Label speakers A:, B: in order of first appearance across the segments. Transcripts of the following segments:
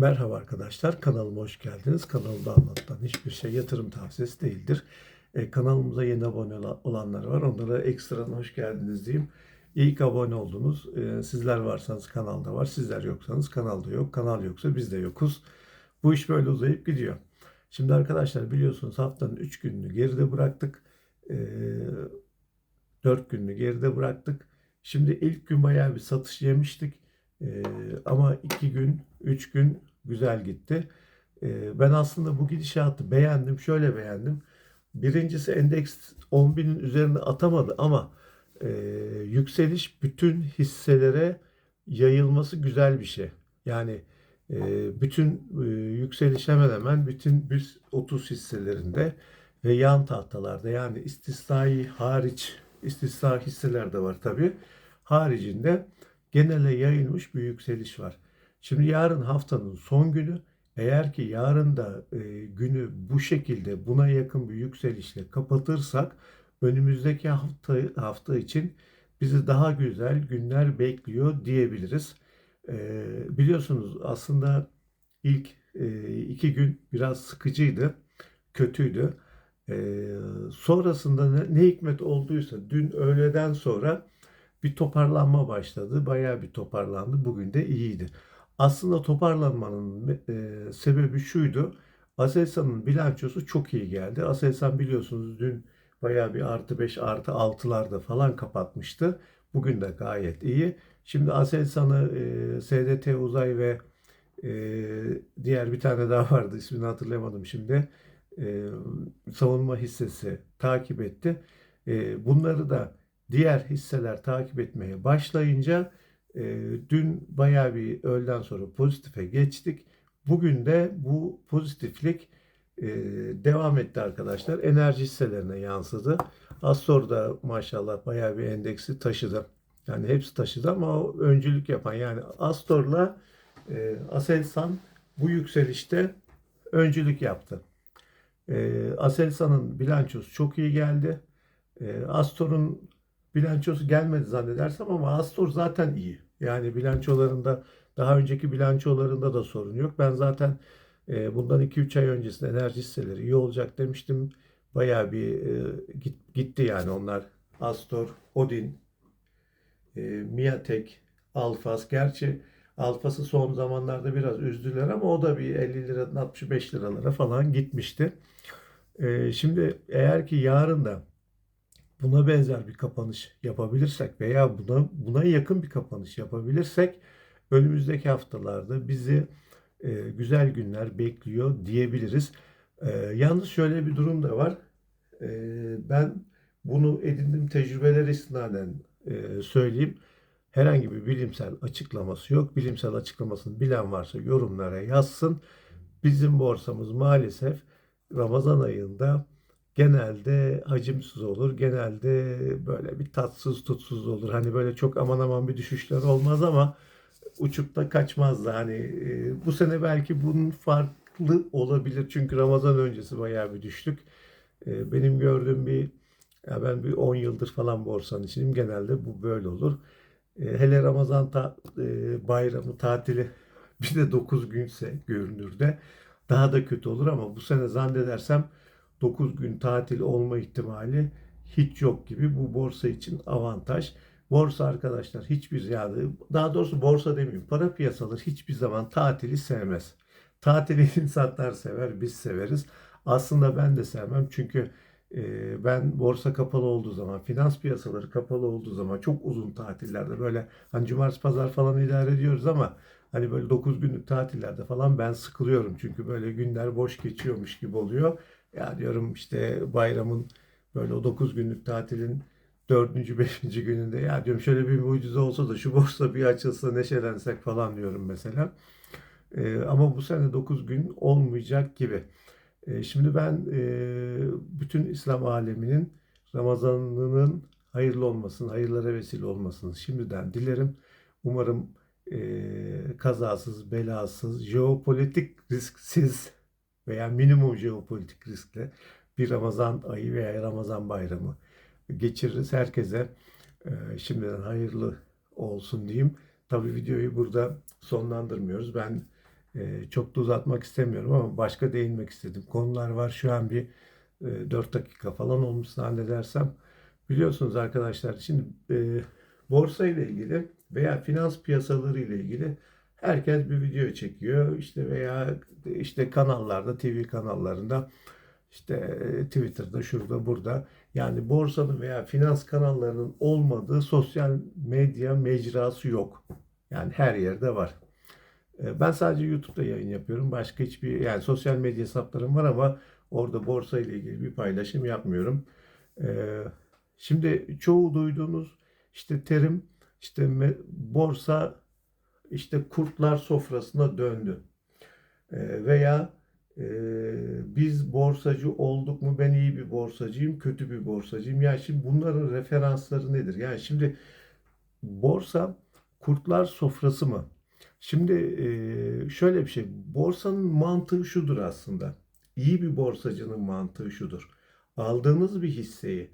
A: Merhaba arkadaşlar, kanalıma hoş geldiniz. Kanalımda anlatılan hiçbir şey yatırım tavsiyesi değildir. E, kanalımıza yeni abone ola- olanlar var. Onlara ekstradan hoş geldiniz diyeyim. İlk abone oldunuz. E, sizler varsanız kanalda var. Sizler yoksanız kanalda yok. Kanal yoksa biz de yokuz. Bu iş böyle uzayıp gidiyor. Şimdi arkadaşlar biliyorsunuz haftanın 3 gününü geride bıraktık. E, 4 gününü geride bıraktık. Şimdi ilk gün bayağı bir satış yemiştik. Ee, ama iki gün, üç gün güzel gitti. Ee, ben aslında bu gidişatı beğendim. Şöyle beğendim. Birincisi endeks 10.000'in üzerine atamadı ama e, yükseliş bütün hisselere yayılması güzel bir şey. Yani e, bütün e, yükseliş hemen hemen bütün BIST 30 hisselerinde ve yan tahtalarda yani istisnai hariç istisna hisseler de var tabii. Haricinde genele yayılmış bir yükseliş var. Şimdi yarın haftanın son günü. Eğer ki yarın da e, günü bu şekilde buna yakın bir yükselişle kapatırsak önümüzdeki hafta hafta için bizi daha güzel günler bekliyor diyebiliriz. E, biliyorsunuz aslında ilk e, iki gün biraz sıkıcıydı, kötüydü. E, sonrasında ne, ne hikmet olduysa dün öğleden sonra bir toparlanma başladı. Bayağı bir toparlandı. Bugün de iyiydi. Aslında toparlanmanın e, sebebi şuydu. Aselsan'ın bilançosu çok iyi geldi. Aselsan biliyorsunuz dün bayağı bir artı 5 artı 6'larda falan kapatmıştı. Bugün de gayet iyi. Şimdi Aselsan'ı e, SDT Uzay ve e, diğer bir tane daha vardı ismini hatırlayamadım şimdi. E, savunma hissesi takip etti. E, bunları da diğer hisseler takip etmeye başlayınca e, dün bayağı bir öğleden sonra pozitife geçtik. Bugün de bu pozitiflik e, devam etti arkadaşlar. Enerji hisselerine yansıdı. Astor da maşallah bayağı bir endeksi taşıdı. Yani hepsi taşıdı ama o öncülük yapan yani Astor'la e, Aselsan bu yükselişte öncülük yaptı. E, Aselsan'ın bilançosu çok iyi geldi. E, Astor'un bilançosu gelmedi zannedersem ama Astor zaten iyi. Yani bilançolarında daha önceki bilançolarında da sorun yok. Ben zaten e, bundan 2-3 ay öncesinde enerji hisseleri iyi olacak demiştim. Bayağı bir e, git, gitti yani onlar. Astor, Odin, e, Miatek, Alfas. Gerçi Alfas'ı son zamanlarda biraz üzdüler ama o da bir 50 liradan 65 liralara falan gitmişti. Şimdi eğer ki yarın da buna benzer bir kapanış yapabilirsek veya buna buna yakın bir kapanış yapabilirsek önümüzdeki haftalarda bizi e, güzel günler bekliyor diyebiliriz. E, yalnız şöyle bir durum da var. E, ben bunu edindiğim tecrübeler istinaden e, söyleyeyim. Herhangi bir bilimsel açıklaması yok. Bilimsel açıklamasını bilen varsa yorumlara yazsın. Bizim borsamız maalesef Ramazan ayında genelde hacimsiz olur. Genelde böyle bir tatsız tutsuz olur. Hani böyle çok aman aman bir düşüşler olmaz ama uçup da kaçmaz da. Hani e, bu sene belki bunun farklı olabilir. Çünkü Ramazan öncesi bayağı bir düştük. E, benim gördüğüm bir ya ben bir 10 yıldır falan borsanın içindeyim. Genelde bu böyle olur. E, hele Ramazan ta, e, bayramı tatili bir de 9 günse görünürde daha da kötü olur ama bu sene zannedersem 9 gün tatil olma ihtimali hiç yok gibi bu borsa için avantaj. Borsa arkadaşlar hiçbir yani daha doğrusu borsa demeyeyim para piyasaları hiçbir zaman tatili sevmez. Tatili insanlar sever biz severiz. Aslında ben de sevmem çünkü e, ben borsa kapalı olduğu zaman finans piyasaları kapalı olduğu zaman çok uzun tatillerde böyle hani cumartesi pazar falan idare ediyoruz ama hani böyle 9 günlük tatillerde falan ben sıkılıyorum çünkü böyle günler boş geçiyormuş gibi oluyor. Ya diyorum işte bayramın böyle o 9 günlük tatilin 4. 5. gününde ya diyorum şöyle bir mucize olsa da şu borsa bir açılsa neşelensek falan diyorum mesela. Ee, ama bu sene 9 gün olmayacak gibi. Ee, şimdi ben e, bütün İslam aleminin Ramazanının hayırlı olmasını, hayırlara vesile olmasını şimdiden dilerim. Umarım e, kazasız, belasız, jeopolitik risksiz veya minimum jeopolitik riskle bir Ramazan ayı veya Ramazan bayramı geçiririz. Herkese e, şimdiden hayırlı olsun diyeyim. Tabii videoyu burada sonlandırmıyoruz. Ben E, çok da uzatmak istemiyorum ama başka değinmek istedim. Konular var. Şu an bir e, 4 dakika falan olmuş zannedersem. Biliyorsunuz arkadaşlar şimdi e, borsa ile ilgili veya finans piyasaları ile ilgili herkes bir video çekiyor. İşte veya işte kanallarda, TV kanallarında işte e, Twitter'da, şurada, burada. Yani borsanın veya finans kanallarının olmadığı sosyal medya mecrası yok. Yani her yerde var. E, Ben sadece YouTube'da yayın yapıyorum. Başka hiçbir yani sosyal medya hesaplarım var ama orada borsa ile ilgili bir paylaşım yapmıyorum. E, Şimdi çoğu duyduğunuz işte terim işte borsa işte kurtlar sofrasına döndü. E, Veya e, biz borsacı olduk mu ben iyi bir borsacıyım, kötü bir borsacıyım. Yani şimdi bunların referansları nedir? Yani şimdi borsa kurtlar sofrası mı? Şimdi e, şöyle bir şey, borsanın mantığı şudur aslında. İyi bir borsacının mantığı şudur. Aldığınız bir hisseyi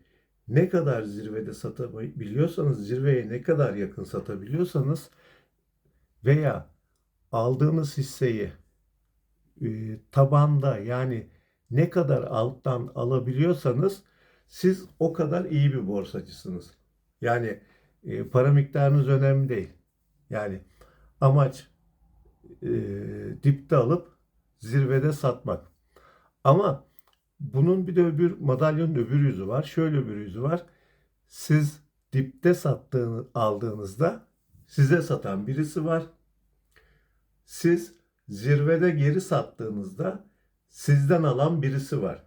A: ne kadar zirvede satabiliyorsanız, zirveye ne kadar yakın satabiliyorsanız veya aldığınız hisseyi e, tabanda yani ne kadar alttan alabiliyorsanız siz o kadar iyi bir borsacısınız. Yani e, para miktarınız önemli değil. Yani amaç e, dipte alıp zirvede satmak. Ama bunun bir de öbür madalyonun öbür yüzü var. Şöyle öbür yüzü var. Siz dipte sattığını aldığınızda size satan birisi var. Siz zirvede geri sattığınızda sizden alan birisi var.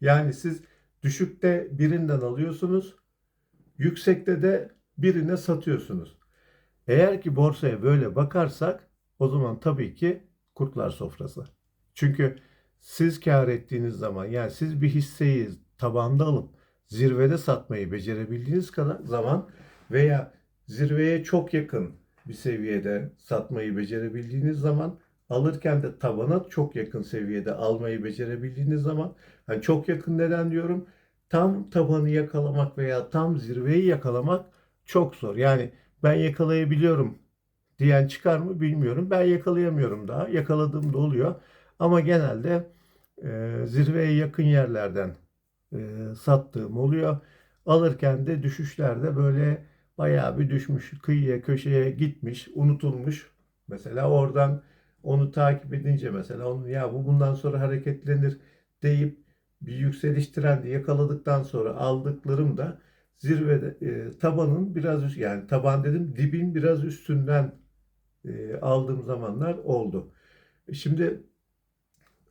A: Yani siz düşükte birinden alıyorsunuz, yüksekte de birine satıyorsunuz. Eğer ki borsaya böyle bakarsak o zaman tabii ki kurtlar sofrası. Çünkü siz kâr ettiğiniz zaman yani siz bir hisseyi tabanda alıp zirvede satmayı becerebildiğiniz kadar zaman veya zirveye çok yakın bir seviyede satmayı becerebildiğiniz zaman alırken de tabana çok yakın seviyede almayı becerebildiğiniz zaman hani çok yakın neden diyorum tam tabanı yakalamak veya tam zirveyi yakalamak çok zor. Yani ben yakalayabiliyorum diyen çıkar mı bilmiyorum. Ben yakalayamıyorum daha. Yakaladığım da oluyor. Ama genelde e, zirveye yakın yerlerden e, sattığım oluyor. Alırken de düşüşlerde böyle bayağı bir düşmüş, kıyıya köşeye gitmiş, unutulmuş. Mesela oradan onu takip edince mesela onu ya bu bundan sonra hareketlenir deyip bir yükseliş trendi yakaladıktan sonra aldıklarım da zirvede e, tabanın biraz üst yani taban dedim dibin biraz üstünden e, aldığım zamanlar oldu. Şimdi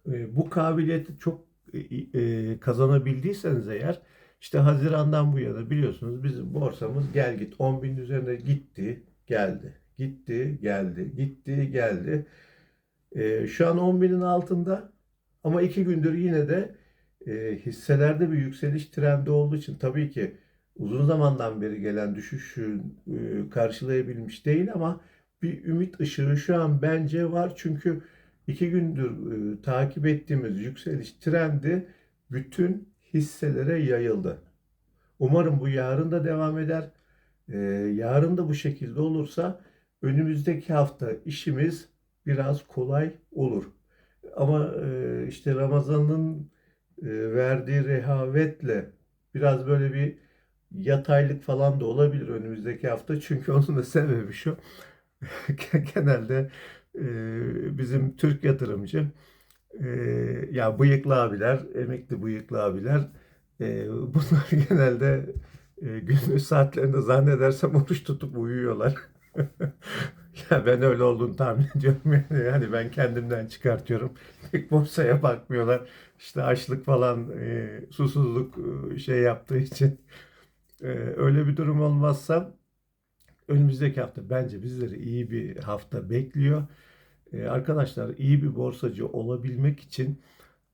A: e, bu kabiliyeti çok e, e, kazanabildiyseniz eğer işte Haziran'dan bu yana biliyorsunuz bizim borsamız gel git 10 bin üzerine gitti geldi gitti geldi gitti geldi. E, şu an 10 binin altında ama iki gündür yine de e, hisselerde bir yükseliş trendi olduğu için tabii ki uzun zamandan beri gelen düşüşü e, karşılayabilmiş değil ama bir ümit ışığı şu an bence var. Çünkü iki gündür e, takip ettiğimiz yükseliş trendi bütün hisselere yayıldı. Umarım bu yarın da devam eder. E, yarın da bu şekilde olursa önümüzdeki hafta işimiz biraz kolay olur. Ama e, işte Ramazan'ın e, verdiği rehavetle biraz böyle bir yataylık falan da olabilir önümüzdeki hafta. Çünkü onun da sebebi şu. Genelde e, bizim Türk yatırımcı e, ya bıyıklı abiler, emekli bıyıklı abiler e, bunlar genelde e, gündüz saatlerinde zannedersem oruç tutup uyuyorlar. Ya ben öyle olduğunu tahmin ediyorum yani. Yani ben kendimden çıkartıyorum. Pek borsaya bakmıyorlar. İşte açlık falan, e, susuzluk e, şey yaptığı için. E, öyle bir durum olmazsa önümüzdeki hafta bence bizleri iyi bir hafta bekliyor. E, arkadaşlar iyi bir borsacı olabilmek için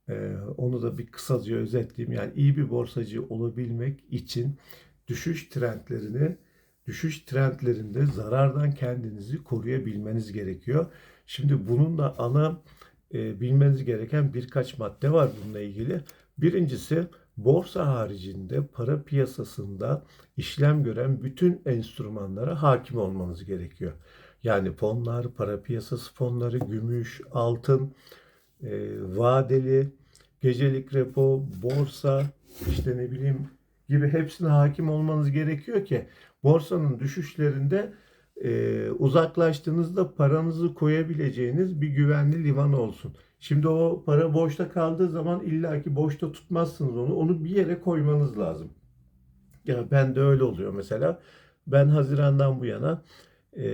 A: e, onu da bir kısaca özetleyeyim. Yani iyi bir borsacı olabilmek için düşüş trendlerini düşüş trendlerinde zarardan kendinizi koruyabilmeniz gerekiyor. Şimdi bunun da ana e, bilmeniz gereken birkaç madde var bununla ilgili. Birincisi borsa haricinde para piyasasında işlem gören bütün enstrümanlara hakim olmanız gerekiyor. Yani fonlar, para piyasası fonları, gümüş, altın, e, vadeli, gecelik repo, borsa, işte ne bileyim gibi hepsine hakim olmanız gerekiyor ki borsanın düşüşlerinde e, uzaklaştığınızda paranızı koyabileceğiniz bir güvenli liman olsun. Şimdi o para boşta kaldığı zaman illaki boşta tutmazsınız onu. Onu bir yere koymanız lazım. Ya ben de öyle oluyor mesela. Ben Haziran'dan bu yana e, e,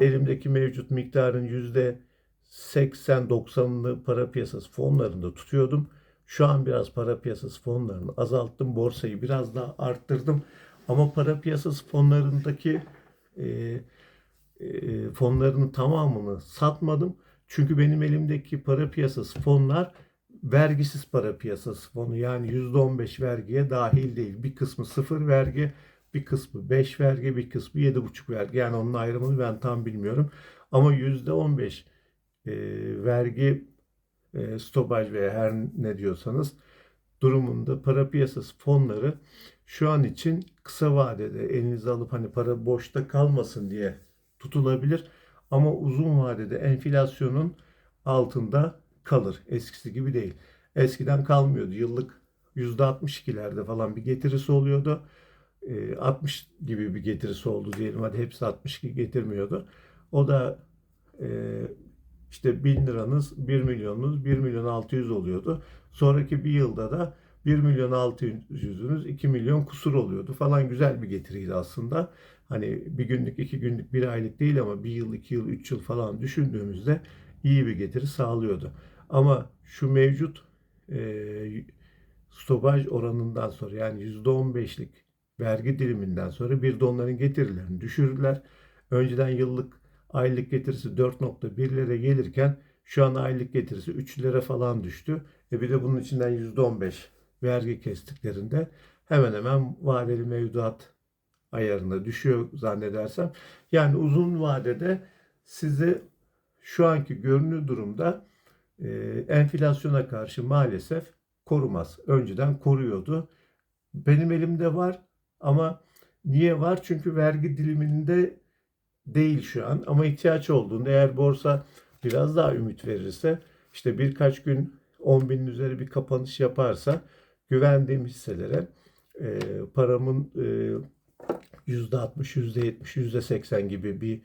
A: elimdeki mevcut miktarın yüzde 80-90'ını para piyasası fonlarında tutuyordum. Şu an biraz para piyasası fonlarını azalttım. Borsayı biraz daha arttırdım. Ama para piyasası fonlarındaki e, e, fonlarının tamamını satmadım. Çünkü benim elimdeki para piyasası fonlar vergisiz para piyasası fonu. Yani %15 vergiye dahil değil. Bir kısmı sıfır vergi, bir kısmı 5 vergi, bir kısmı 7,5 vergi. Yani onun ayrımını ben tam bilmiyorum. Ama %15 e, vergi e, stopaj veya her ne diyorsanız durumunda para piyasası fonları şu an için kısa vadede elinize alıp hani para boşta kalmasın diye tutulabilir. Ama uzun vadede enflasyonun altında kalır. Eskisi gibi değil. Eskiden kalmıyordu. Yıllık %62'lerde falan bir getirisi oluyordu. E, 60 gibi bir getirisi oldu diyelim. Hadi hepsi 62 getirmiyordu. O da e, işte 1000 liranız 1 milyonunuz 1 milyon 600 oluyordu. Sonraki bir yılda da 1 milyon 600'ünüz 2 milyon kusur oluyordu falan güzel bir getiriydi aslında. Hani bir günlük, iki günlük, bir aylık değil ama bir yıl, iki yıl, üç yıl falan düşündüğümüzde iyi bir getiri sağlıyordu. Ama şu mevcut e, stopaj oranından sonra yani %15'lik vergi diliminden sonra bir de onların getirilerini düşürdüler. Önceden yıllık aylık getirisi 4.1'lere gelirken şu an aylık getirisi 3'lere falan düştü. E bir de bunun içinden %15 vergi kestiklerinde hemen hemen vadeli mevduat ayarına düşüyor zannedersem. Yani uzun vadede sizi şu anki görünür durumda e, enflasyona karşı maalesef korumaz. Önceden koruyordu. Benim elimde var ama niye var? Çünkü vergi diliminde değil şu an ama ihtiyaç olduğunda eğer borsa biraz daha ümit verirse işte birkaç gün 10 binin üzeri bir kapanış yaparsa güvendiğim hisselere e, paramın e, %60, %70, %80 gibi bir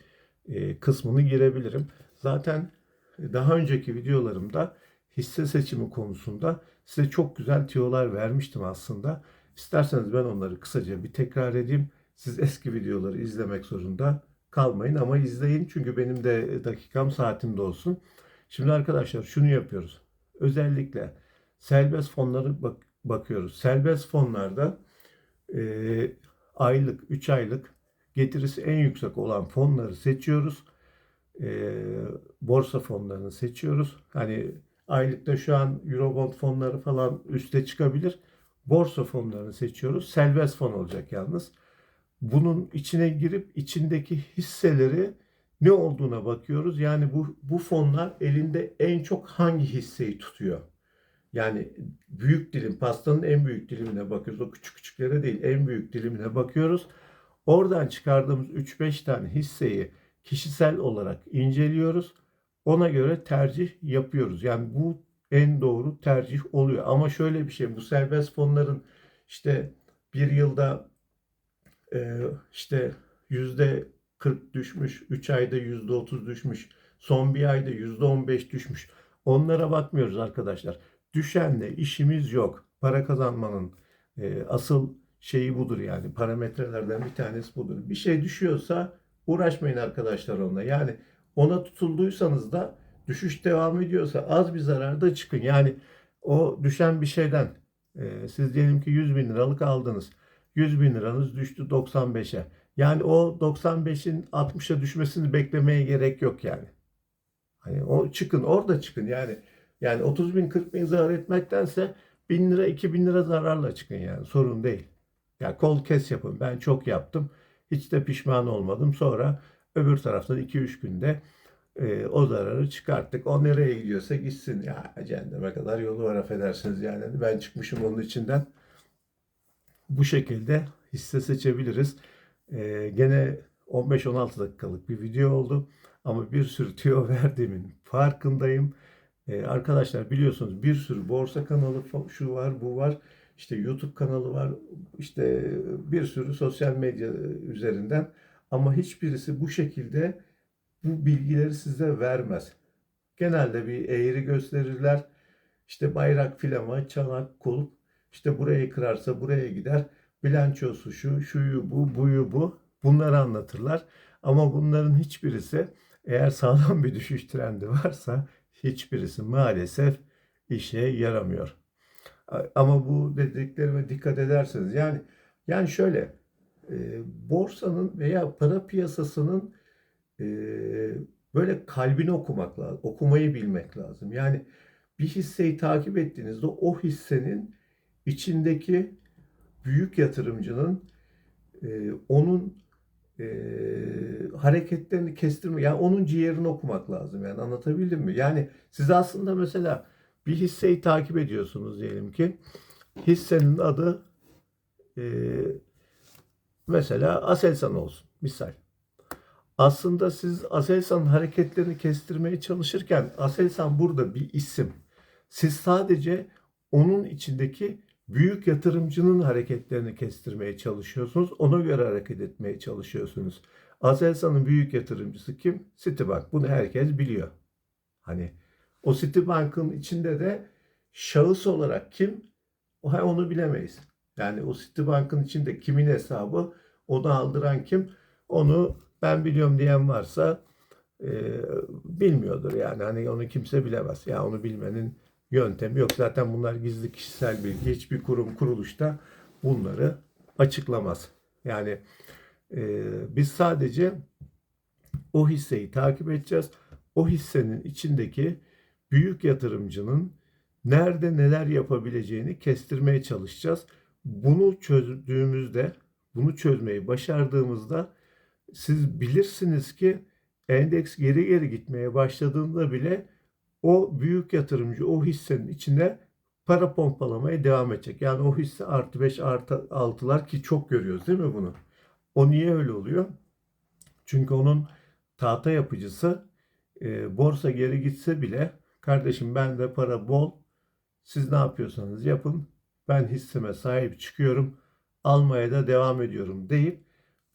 A: e, kısmını girebilirim. Zaten daha önceki videolarımda hisse seçimi konusunda size çok güzel tiyolar vermiştim aslında. İsterseniz ben onları kısaca bir tekrar edeyim. Siz eski videoları izlemek zorunda kalmayın ama izleyin çünkü benim de dakikam saatimde olsun. Şimdi arkadaşlar şunu yapıyoruz. Özellikle serbest fonları bak bakıyoruz. Serbest fonlarda e, aylık, 3 aylık getirisi en yüksek olan fonları seçiyoruz. E, borsa fonlarını seçiyoruz. Hani aylıkta şu an Eurobond fonları falan üste çıkabilir. Borsa fonlarını seçiyoruz. Serbest fon olacak yalnız. Bunun içine girip içindeki hisseleri ne olduğuna bakıyoruz. Yani bu, bu fonlar elinde en çok hangi hisseyi tutuyor? Yani büyük dilim, pastanın en büyük dilimine bakıyoruz. O küçük küçüklere değil, en büyük dilimine bakıyoruz. Oradan çıkardığımız 3-5 tane hisseyi kişisel olarak inceliyoruz. Ona göre tercih yapıyoruz. Yani bu en doğru tercih oluyor. Ama şöyle bir şey, bu serbest fonların işte bir yılda e, işte yüzde 40 düşmüş, 3 ayda yüzde 30 düşmüş, son bir ayda yüzde 15 düşmüş. Onlara bakmıyoruz arkadaşlar. Düşenle işimiz yok. Para kazanmanın e, asıl şeyi budur yani parametrelerden bir tanesi budur. Bir şey düşüyorsa uğraşmayın arkadaşlar onunla. Yani ona tutulduysanız da düşüş devam ediyorsa az bir zararda çıkın. Yani o düşen bir şeyden e, siz diyelim ki 100 bin liralık aldınız. 100 bin liranız düştü 95'e. Yani o 95'in 60'a düşmesini beklemeye gerek yok yani. Hani o çıkın orada çıkın yani. Yani 30 bin 40 bin zarar etmektense 1000 lira 2000 lira zararla çıkın yani sorun değil. Yani kol kes yapın ben çok yaptım. Hiç de pişman olmadım. Sonra öbür taraftan 2-3 günde e, o zararı çıkarttık. O nereye gidiyorsa gitsin. Ya cehenneme kadar yolu var affedersiniz yani. Ben çıkmışım onun içinden. Bu şekilde hisse seçebiliriz. E, gene 15-16 dakikalık bir video oldu. Ama bir sürü tüyo verdiğimin farkındayım. Ee, arkadaşlar biliyorsunuz bir sürü borsa kanalı şu var bu var. İşte YouTube kanalı var. İşte bir sürü sosyal medya üzerinden. Ama hiçbirisi bu şekilde bu bilgileri size vermez. Genelde bir eğri gösterirler. İşte bayrak, filama, çanak, kulp. İşte burayı kırarsa buraya gider. Bilançosu şu, şuyu bu, buyu bu. Bunları anlatırlar. Ama bunların hiçbirisi eğer sağlam bir düşüş trendi varsa hiçbirisi maalesef işe yaramıyor. Ama bu dediklerime dikkat ederseniz yani yani şöyle e, borsanın veya para piyasasının e, böyle kalbini okumak lazım, okumayı bilmek lazım. Yani bir hisseyi takip ettiğinizde o hissenin içindeki büyük yatırımcının e, onun e, hareketlerini kestirme, yani onun ciğerini okumak lazım. Yani anlatabildim mi? Yani siz aslında mesela bir hisseyi takip ediyorsunuz diyelim ki. Hissenin adı e, mesela Aselsan olsun misal. Aslında siz Aselsan'ın hareketlerini kestirmeye çalışırken Aselsan burada bir isim. Siz sadece onun içindeki büyük yatırımcının hareketlerini kestirmeye çalışıyorsunuz. Ona göre hareket etmeye çalışıyorsunuz. Aselsan'ın büyük yatırımcısı kim? Citibank. Bunu herkes biliyor. Hani o Citibank'ın içinde de şahıs olarak kim? Onu bilemeyiz. Yani o Citibank'ın içinde kimin hesabı, onu aldıran kim? Onu ben biliyorum diyen varsa e, bilmiyordur yani. Hani onu kimse bilemez. Yani onu bilmenin yöntemi yok. Zaten bunlar gizli kişisel bilgi. Hiçbir kurum kuruluşta bunları açıklamaz. Yani e, biz sadece o hisseyi takip edeceğiz. O hissenin içindeki büyük yatırımcının nerede neler yapabileceğini kestirmeye çalışacağız. Bunu çözdüğümüzde, bunu çözmeyi başardığımızda siz bilirsiniz ki endeks geri geri gitmeye başladığında bile o büyük yatırımcı o hissenin içine para pompalamaya devam edecek. Yani o hisse artı 5 artı 6'lar ki çok görüyoruz değil mi bunu? O niye öyle oluyor? Çünkü onun tahta yapıcısı e, borsa geri gitse bile kardeşim bende para bol siz ne yapıyorsanız yapın ben hisseme sahip çıkıyorum almaya da devam ediyorum deyip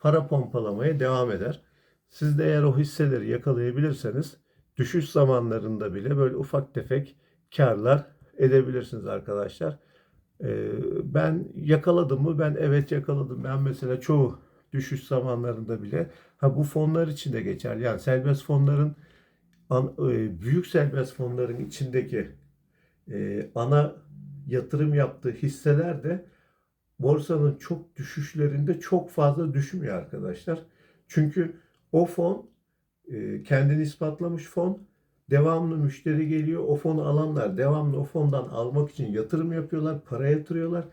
A: para pompalamaya devam eder. Siz de eğer o hisseleri yakalayabilirseniz düşüş zamanlarında bile böyle ufak tefek karlar edebilirsiniz arkadaşlar. Ee, ben yakaladım mı? Ben evet yakaladım. Ben mesela çoğu düşüş zamanlarında bile ha bu fonlar için de geçer. Yani serbest fonların e, büyük serbest fonların içindeki e, ana yatırım yaptığı hisseler de borsanın çok düşüşlerinde çok fazla düşmüyor arkadaşlar. Çünkü o fon e, kendini ispatlamış fon. Devamlı müşteri geliyor. O fonu alanlar devamlı o fondan almak için yatırım yapıyorlar, para yatırıyorlar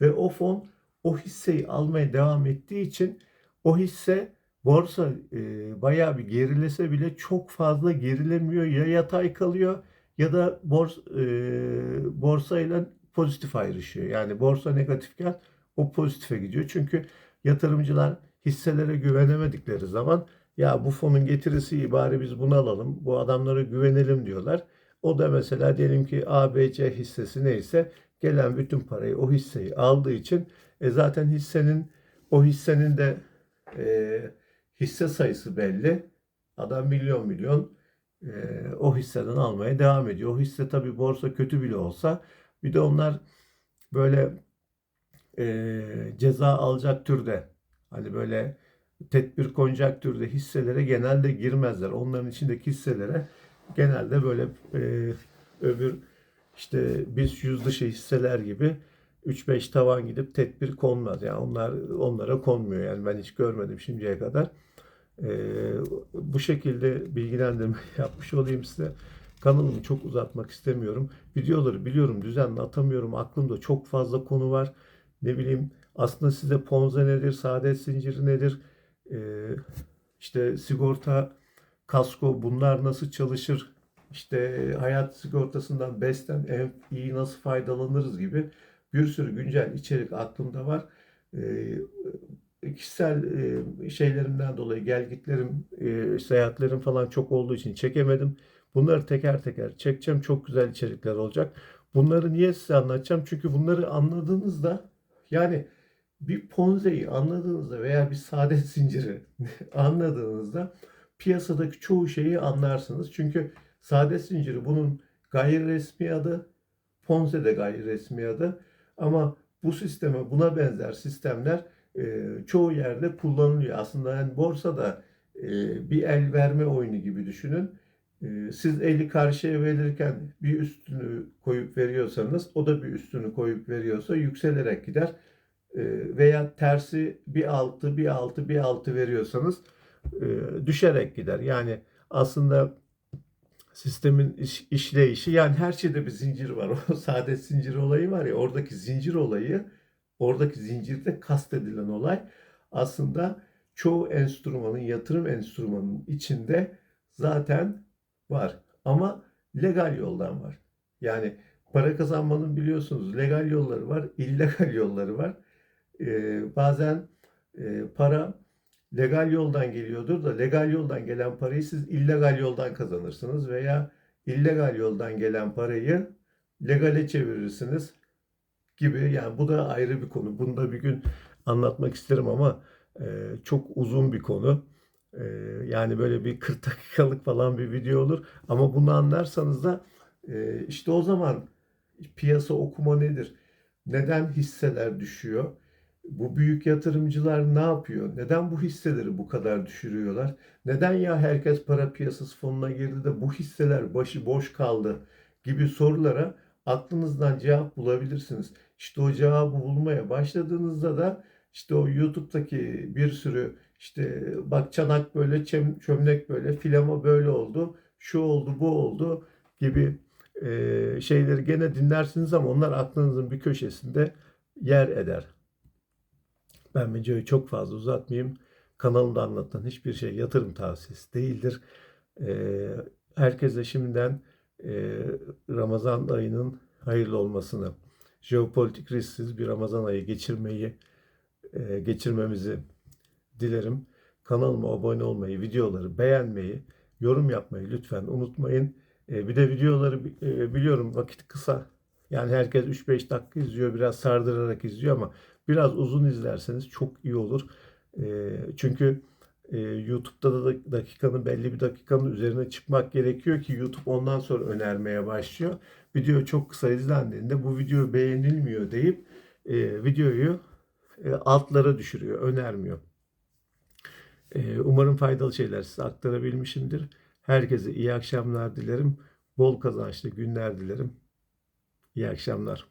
A: ve o fon o hisseyi almaya devam ettiği için o hisse borsa e, bayağı bir gerilese bile çok fazla gerilemiyor. Ya yatay kalıyor ya da bors, e, borsayla pozitif ayrışıyor. Yani borsa negatifken o pozitife gidiyor. Çünkü yatırımcılar hisselere güvenemedikleri zaman ya bu fonun getirisi iyi bari biz bunu alalım. Bu adamlara güvenelim diyorlar. O da mesela diyelim ki ABC hissesi neyse gelen bütün parayı o hisseyi aldığı için e zaten hissenin o hissenin de e, hisse sayısı belli. Adam milyon milyon e, o hisseden almaya devam ediyor. O hisse tabi borsa kötü bile olsa bir de onlar böyle e, ceza alacak türde hani böyle tedbir konjaktürde hisselere genelde girmezler. Onların içindeki hisselere genelde böyle e, öbür işte biz yüz dışı hisseler gibi 3-5 tavan gidip tedbir konmaz. Yani onlar onlara konmuyor. Yani ben hiç görmedim şimdiye kadar. E, bu şekilde bilgilendirme yapmış olayım size. Kanalımı çok uzatmak istemiyorum. Videoları biliyorum düzenli atamıyorum. Aklımda çok fazla konu var. Ne bileyim aslında size Ponzi nedir, saadet zinciri nedir, ee, işte sigorta, kasko bunlar nasıl çalışır, işte hayat sigortasından besten en iyi nasıl faydalanırız gibi bir sürü güncel içerik aklımda var. Ee, kişisel e, şeylerimden dolayı gelgitlerim, e, seyahatlerim falan çok olduğu için çekemedim. Bunları teker teker çekeceğim. Çok güzel içerikler olacak. Bunları niye size anlatacağım? Çünkü bunları anladığınızda yani bir Ponzi'yi anladığınızda veya bir saadet zinciri anladığınızda piyasadaki çoğu şeyi anlarsınız. Çünkü saadet zinciri bunun gayri resmi adı, Ponzi de gayri resmi adı. Ama bu sisteme, buna benzer sistemler e, çoğu yerde kullanılıyor. Aslında yani borsada e, bir el verme oyunu gibi düşünün. E, siz eli karşıya verirken bir üstünü koyup veriyorsanız, o da bir üstünü koyup veriyorsa yükselerek gider. E, veya tersi bir altı, bir altı, bir altı veriyorsanız e, düşerek gider. Yani aslında sistemin iş, işleyişi yani her şeyde bir zincir var. O saadet zinciri olayı var ya oradaki zincir olayı oradaki zincirde kastedilen olay aslında çoğu enstrümanın yatırım enstrümanının içinde zaten var. Ama legal yoldan var. Yani para kazanmanın biliyorsunuz legal yolları var, illegal yolları var. Ee, bazen e, para legal yoldan geliyordur da legal yoldan gelen parayı siz illegal yoldan kazanırsınız veya illegal yoldan gelen parayı legale çevirirsiniz gibi. Yani bu da ayrı bir konu. Bunu da bir gün anlatmak isterim ama e, çok uzun bir konu. E, yani böyle bir 40 dakikalık falan bir video olur. Ama bunu anlarsanız da e, işte o zaman piyasa okuma nedir? Neden hisseler düşüyor? Bu büyük yatırımcılar ne yapıyor? Neden bu hisseleri bu kadar düşürüyorlar? Neden ya herkes para piyasası fonuna girdi de bu hisseler başı boş kaldı gibi sorulara aklınızdan cevap bulabilirsiniz. İşte o cevabı bulmaya başladığınızda da işte o YouTube'daki bir sürü işte bak çanak böyle çem, çömlek böyle filama böyle oldu şu oldu bu oldu gibi e, şeyleri gene dinlersiniz ama onlar aklınızın bir köşesinde yer eder. Ben videoyu çok fazla uzatmayayım. Kanalımda anlatılan hiçbir şey yatırım tavsiyesi değildir. E, herkese şimdiden e, Ramazan ayının hayırlı olmasını, jeopolitik risksiz bir Ramazan ayı geçirmeyi, e, geçirmemizi dilerim. Kanalıma abone olmayı, videoları beğenmeyi, yorum yapmayı lütfen unutmayın. E, bir de videoları e, biliyorum vakit kısa. Yani herkes 3-5 dakika izliyor, biraz sardırarak izliyor ama biraz uzun izlerseniz çok iyi olur. E, çünkü e, YouTube'da da dakikanın belli bir dakikanın üzerine çıkmak gerekiyor ki YouTube ondan sonra önermeye başlıyor. Video çok kısa izlendiğinde bu video beğenilmiyor deyip e, videoyu altlara düşürüyor, önermiyor. E, umarım faydalı şeyler size aktarabilmişimdir. Herkese iyi akşamlar dilerim. Bol kazançlı günler dilerim. İyi akşamlar.